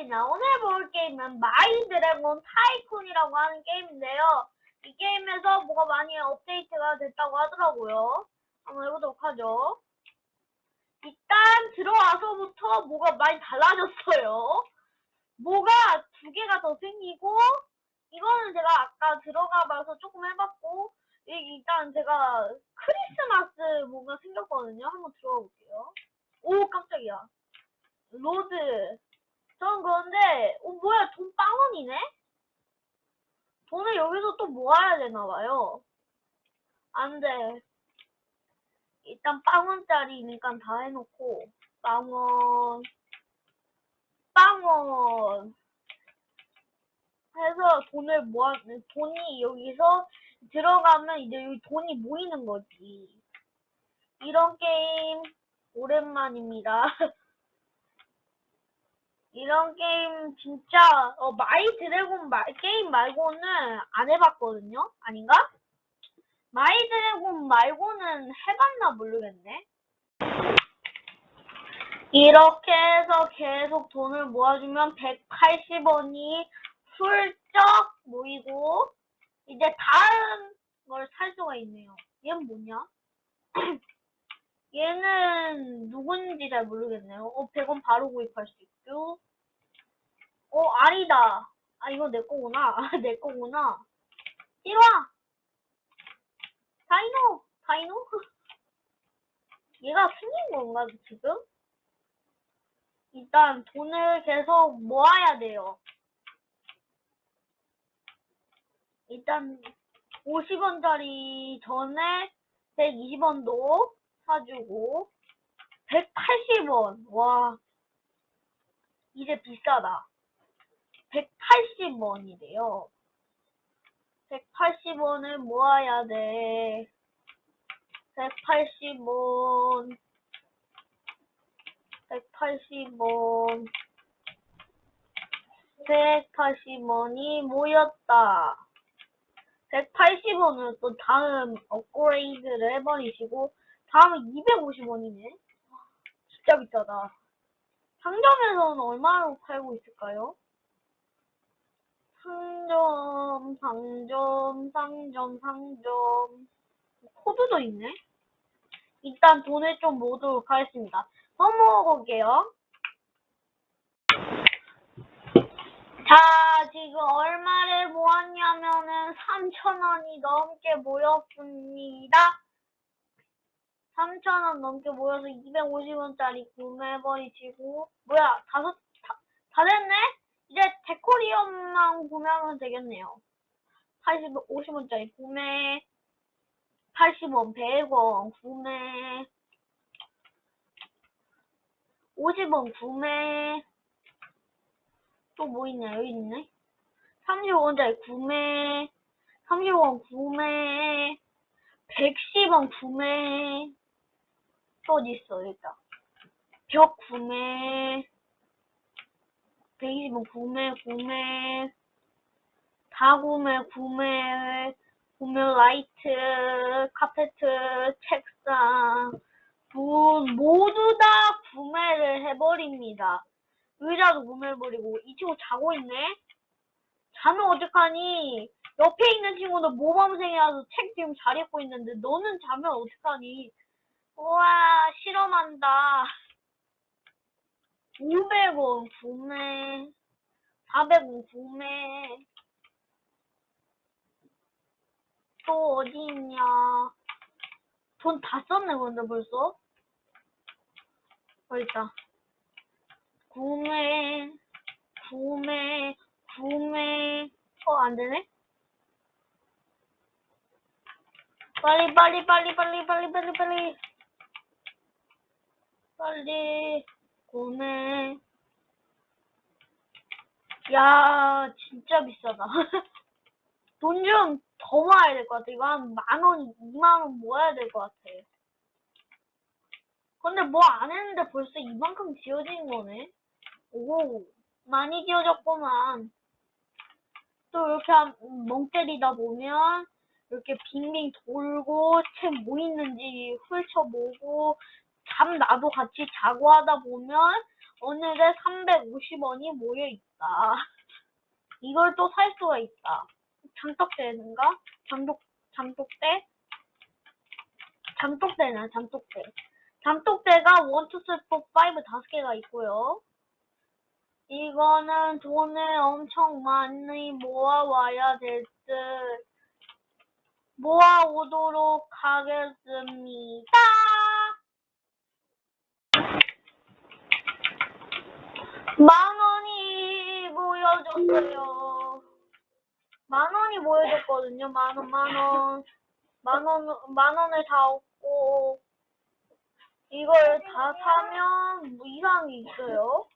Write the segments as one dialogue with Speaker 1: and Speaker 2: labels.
Speaker 1: 안녕하십니까. 오늘 볼 게임은 마이 드래곤 타이쿤이라고 하는 게임인데요. 이 게임에서 뭐가 많이 업데이트가 됐다고 하더라고요. 한번 해보도록 하죠. 일단 들어와서부터 뭐가 많이 달라졌어요. 뭐가 두 개가 더 생기고, 이거는 제가 아까 들어가 봐서 조금 해봤고, 이- 일단 제가 크리스마스 뭔가 생겼거든요. 한번 들어가 볼게요. 오, 깜짝이야. 로드. 전 그런데, 어, 뭐야, 돈 빵원이네? 돈을 여기서 또 모아야 되나봐요. 안 돼. 일단 빵원짜리니까 다 해놓고, 빵원, 빵원. 해서 돈을 모아, 돈이 여기서 들어가면 이제 여기 돈이 모이는 거지. 이런 게임, 오랜만입니다. 이런 게임 진짜 어, 마이 드래곤 마- 게임 말고는 안 해봤거든요. 아닌가? 마이 드래곤 말고는 해봤나 모르겠네. 이렇게 해서 계속 돈을 모아주면 180원이 훌쩍 모이고 이제 다른 걸 살 수가 있네요. 얘는 뭐냐? 얘는 누군지 잘 모르겠네요. 어, 100원 바로 구입할 수 있 죠. 어, 아니다. 아, 이거 내 거구나. 아, 내 거구나. 이리 와! 다이노! 다이노? 얘가 생긴 건가, 지금? 일단 돈을 계속 모아야 돼요. 일단 50원짜리 전에 120원도 사주고 180원 와 이제 비싸다. 180원이래요. 180원을 모아야 돼. 180원. 180원. 180원이 모였다. 180원을 또 다음 업그레이드를 해버리시고 다음은 250원이네. 진짜 비싸다. 상점에서는 얼마로 팔고 있을까요? 상점, 상점, 상점, 상점. 코드도 있네? 일단 돈을 좀 모으도록 하겠습니다. 넘어볼게요. 자, 지금 얼마를 모았냐면은 3,000원이 넘게 모였습니다. 3,000원 넘게 모여서 250원짜리 구매해버리시고, 뭐야, 다섯, 다, 다 됐네? 이제 데코리움만 구매하면 되겠네요. 80, 50원짜리 구매, 80원, 100원 구매, 50원 구매, 또 뭐 있냐, 여기 있네. 35원짜리 구매, 30원 구매, 110원 구매, 있어, 일단. 벽 구매, 120원 구매, 구매, 다 구매, 구매, 구매 라이트, 카페트, 책상, 문, 모두 다 구매를 해버립니다. 의자도 구매해버리고, 이 친구 자고 있네? 자면 어떡하니? 옆에 있는 친구도 모범생이라서 책 지금 잘 읽고 있는데, 너는 자면 어떡하니? 우와, 실험한다. 500원 구매, 400원 구매, 또 어디 있냐? 돈 다 썼네, 근데 벌써? 어, 있다. 구매, 구매, 구매. 어, 안 되네? 빨리, 빨리, 빨리, 빨리, 빨리, 빨리, 빨리. 빨리, 구매. 야, 진짜 비싸다. 돈 좀 더 모아야 될 것 같아. 이거 한 만 원, 이만 원 모아야 될 것 같아. 근데 뭐 안 했는데 벌써 이만큼 지어진 거네? 오, 많이 지어졌구만. 또 이렇게 한- 멍 때리다 보면 이렇게 빙빙 돌고 책 뭐 있는지 훑어보고 잠 나도 같이 자고 하다 보면 어느새 350원이 모여 있다. 이걸 또 살 수가 있다. 장독대인가? 장독, 장독대? 장독대나, 장독대. 장독대가 1, 2, 3, 4, 5, 5개가 있고요. 이거는 돈을 엄청 많이 모아와야 될 듯. 모아오도록 하겠습니다. 만 원이 모여졌어요. 만 원이 모여졌거든요. 만 원, 만 원. 만 원, 만 원을 다 얻고, 이걸 다 사면 뭐 이상이 있어요.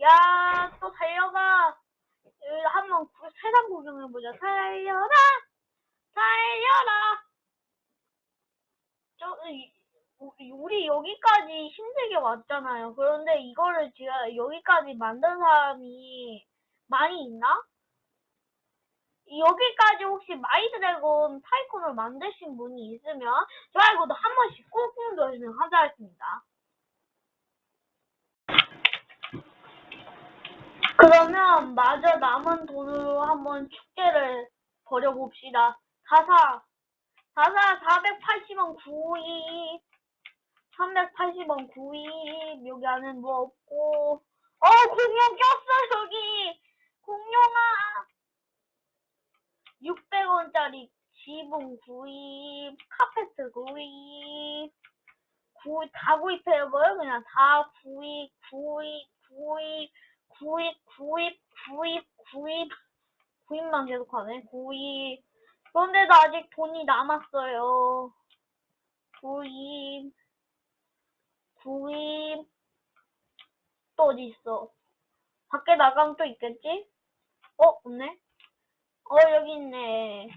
Speaker 1: 야, 또 달려가. 한번 구- 세상 구경해보자. 달려라! 달려라! 저, 이- 우리- 여기까지 힘들게 왔잖아요. 그런데 이거를 제가 여기까지 만든 사람이 많이 있나? 여기까지 혹시 마이드래곤 타이콘을 만드신 분이 있으면 좋아요, 구독 한 번씩 꾹 눌러주시면 감사하겠습니다. 그러면 마저 남은 돈으로 한번 축제를 벌여봅시다. 사사, 사사 480원 구입, 380원 구입, 여기 안에 뭐 없고, 어, 공룡 꼈어, 여기! 공룡아! 600원짜리 지붕 구입, 카페트 구입, 구입, 다 구입해버려, 그냥 다 구입, 구입, 구입, 구입, 구입, 구입, 구입, 구입만 계속하네, 구입. 그런데도 아직 돈이 남았어요. 구입, 구입, 또 어디 있어? 밖에 나가면 또 있겠지? 어, 없네? 어, 여기 있네.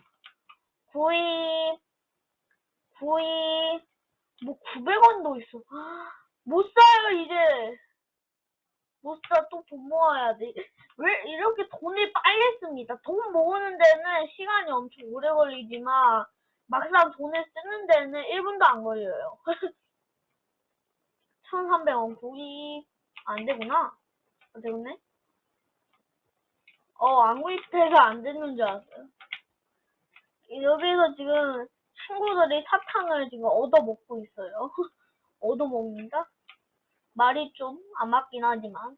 Speaker 1: 구입, 구입, 뭐 900원도 있어. 못 사요, 이제. 못 사, 또 돈 모아야 돼. 왜 이렇게 돈을 빨리 씁니다. 돈 모으는 데는 시간이 엄청 오래 걸리지만, 막상 돈을 쓰는 데는 1분도 안 걸려요. 1300원 구입. 안 되구나. 안 되겠네. 어, 안 구입해서 안 되는 줄 알았어요. 여기서 지금 친구들이 사탕을 지금 얻어먹고 있어요. 얻어먹는다? 말이 좀 안 맞긴 하지만.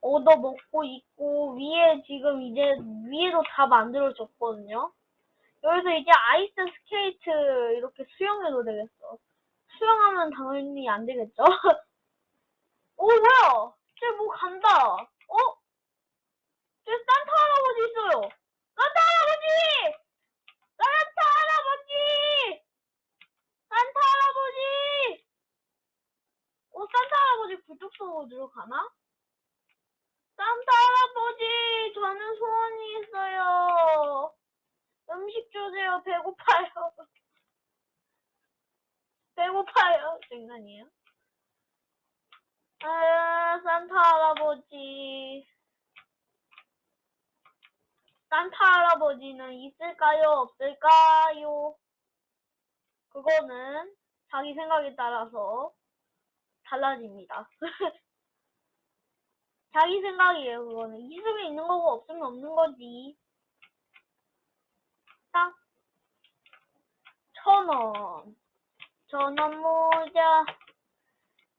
Speaker 1: 얻어먹고 있고, 위에 지금 이제, 위에도 다 만들어졌거든요. 여기서 이제 아이스 스케이트 이렇게 수영해도 되겠어. 수영하면 당연히 안 되겠죠? 오, 뭐야! 쟤 뭐 간다! 어? 저 산타 할아버지 있어요. 산타 할아버지! 산타 할아버지! 산타 할아버지! 어, 산타 할아버지 그쪽 속으로 가나? 산타 할아버지, 저는 소원이 있어요. 음식 주세요. 배고파요. 배고파요. 장난이에요? 아, 산타 할아버지. 산타 할아버지는 있을까요? 없을까요? 그거는 자기 생각에 따라서 달라집니다. 자기 생각이에요, 그거는. 있으면 있는 거고, 없으면 없는 거지. 딱. 천 원. 천원 모자.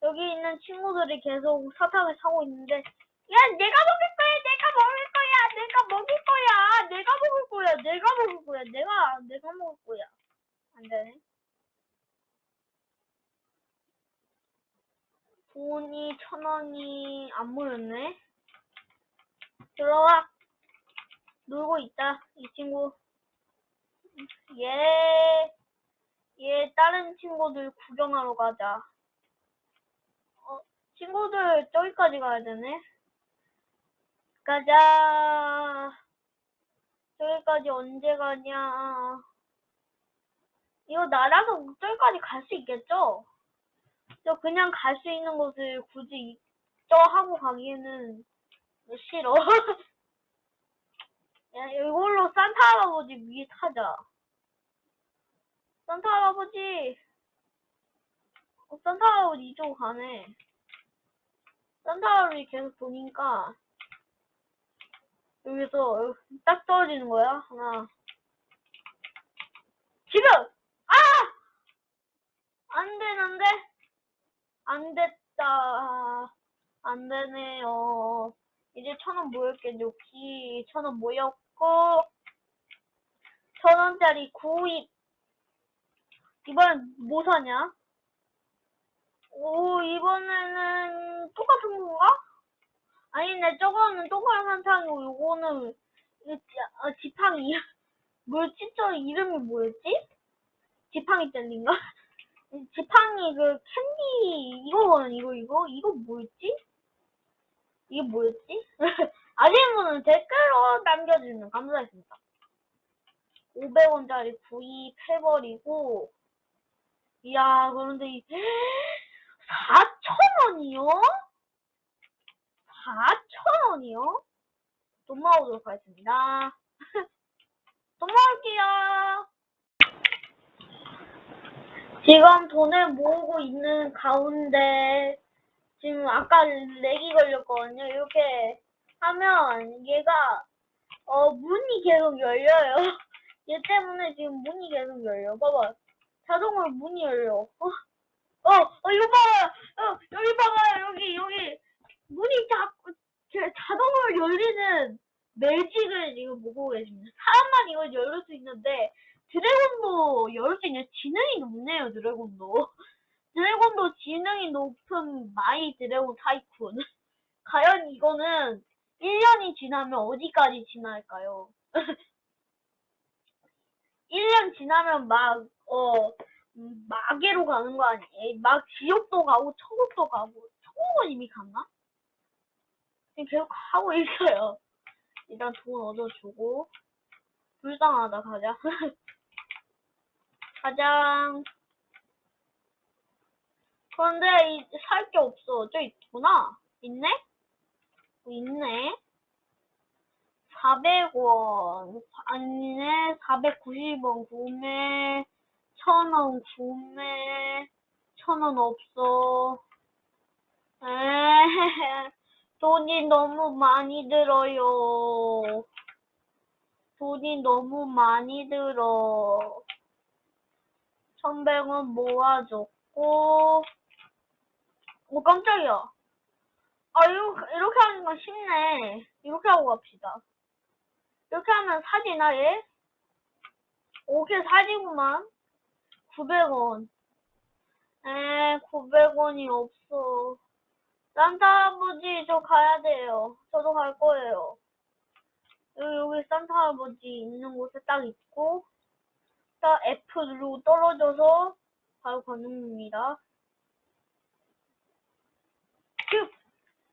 Speaker 1: 여기 있는 친구들이 계속 사탕을 사고 있는데, 야, 내가 먹을 거야, 내가 먹을 거야, 내가 먹을 거야, 내가 먹을 거야, 내가 먹을 거야, 내가, 내가 먹을 거야. 안 되네. 돈이 천 원이 안 모였네. 들어와. 놀고 있다, 이 친구. 얘, 얘 다른 친구들 구경하러 가자. 어, 친구들 저기까지 가야 되네. 가자. 저기까지 언제 가냐. 이거 날아서 저기까지 갈 수 있겠죠? 저 그냥 갈 수 있는 곳을 굳이 저 하고 가기에는 싫어. 야, 이걸로 산타 할아버지 위에 타자. 산타 할아버지. 어, 산타 할아버지 이쪽으로 가네. 산타 할아버지 계속 보니까 여기서 딱 떨어지는 거야. 하나. 지금! 아! 안 되는데? 안 됐다. 안 되네요. 이제 천 원 모였겠죠. 기, 천원 모였고, 천 원짜리 구입. 이번 뭐 사냐? 오, 이번에는 똑같은 건가? 아니네, 저거는 동그란 산탕이고, 요거는, 어, 지팡이. 뭐였지? 저 이름이 뭐였지? 지팡이 젤리인가? 지팡이 그 캔디, 이거는 이거, 이거? 이거 뭐였지? 이게 뭐였지? 아시는 분은 댓글로 남겨주면 감사하겠습니다. 500원짜리 구입해버리고, 이야, 그런데 이, 4,000원이요? 4,000원이요? 돈 모아보도록 하겠습니다. 돈 모을게요. 지금 돈을 모으고 있는 가운데, 지금 아까 렉이 걸렸거든요. 이렇게 하면 얘가, 어, 문이 계속 열려요. 얘 때문에 지금 문이 계속 열려. 봐봐. 자동으로 문이 열려. 어, 어, 어, 이거 봐요. 어, 여기 봐봐요. 여기, 여기. 문이 자꾸, 제- 자동으로 열리는 매직을 지금 보고 계십니다. 사람만 이걸 열을 수 있는데, 드래곤도 열을 수 있는 지능이 높네요, 드래곤도. 드래곤도 지능이 높은 마이 드래곤 타이쿤. 과연 이거는 1년이 지나면 어디까지 지날까요? 1년 지나면 막, 어, 음, 마계로 가는 거 아니에요? 막 지옥도 가고 천국도 가고 천국은 이미 갔나? 지금 계속 하고 있어요. 일단 돈 얻어주고 불쌍하다 가자. 가장 그런데 살 게 없어. 저 있구나. 있네? 어, 있네. 400원. 아니네. 490원 구매. 1000원 구매. 1000원 없어. 에헤헤. 돈이 너무 많이 들어요. 돈이 너무 많이 들어. 1100원 모아줬고. 오, 깜짝이야. 아, 이렇게, 이렇게 하는 건 쉽네. 이렇게 하고 갑시다. 이렇게 하면 사지나, 얘? 오케이, 사지구만. 900원. 에, 900원이 없어. 산타 할아버지, 저 가야 돼요. 저도 갈 거예요. 여기, 산타 할아버지 있는 곳에 딱 있고, 딱 F 누르고 떨어져서 바로 가는 겁니다.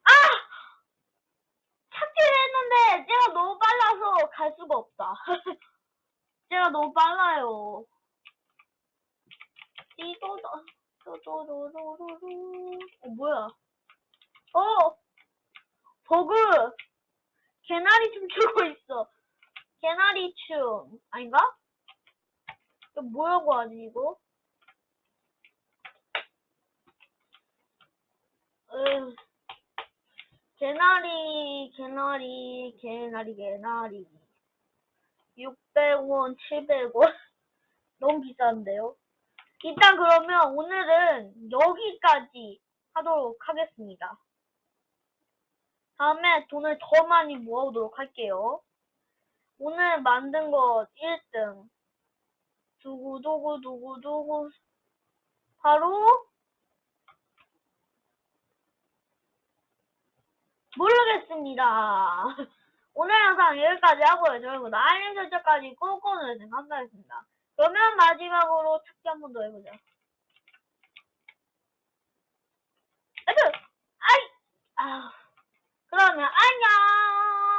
Speaker 1: 아! 찾기를 했는데, 제가 너무 빨라서 갈 수가 없다. 제가 너무 빨라요. 이도다, 도도 도도도도. 어, 뭐야. 어! 버그! 개나리 춤 추고 있어. 개나리 춤. 아닌가? 이거 뭐라고 하지, 이거? 으, 개나리, 개나리, 개나리, 개나리. 600원, 700원. 너무 비싼데요? 일단 그러면 오늘은 여기까지 하도록 하겠습니다. 다음에 돈을 더 많이 모아오도록 할게요. 오늘 만든 거 1등. 두구두구두구두구. 바로 모르겠습니다. 오늘 영상 여기까지 하고요. 저희고 알림 설정까지 꾹꾹 눌러주시면 감사하겠습니다. 그러면 마지막으로 찾기 한 번 더 해보자. 아이, 아, 그러면 안녕!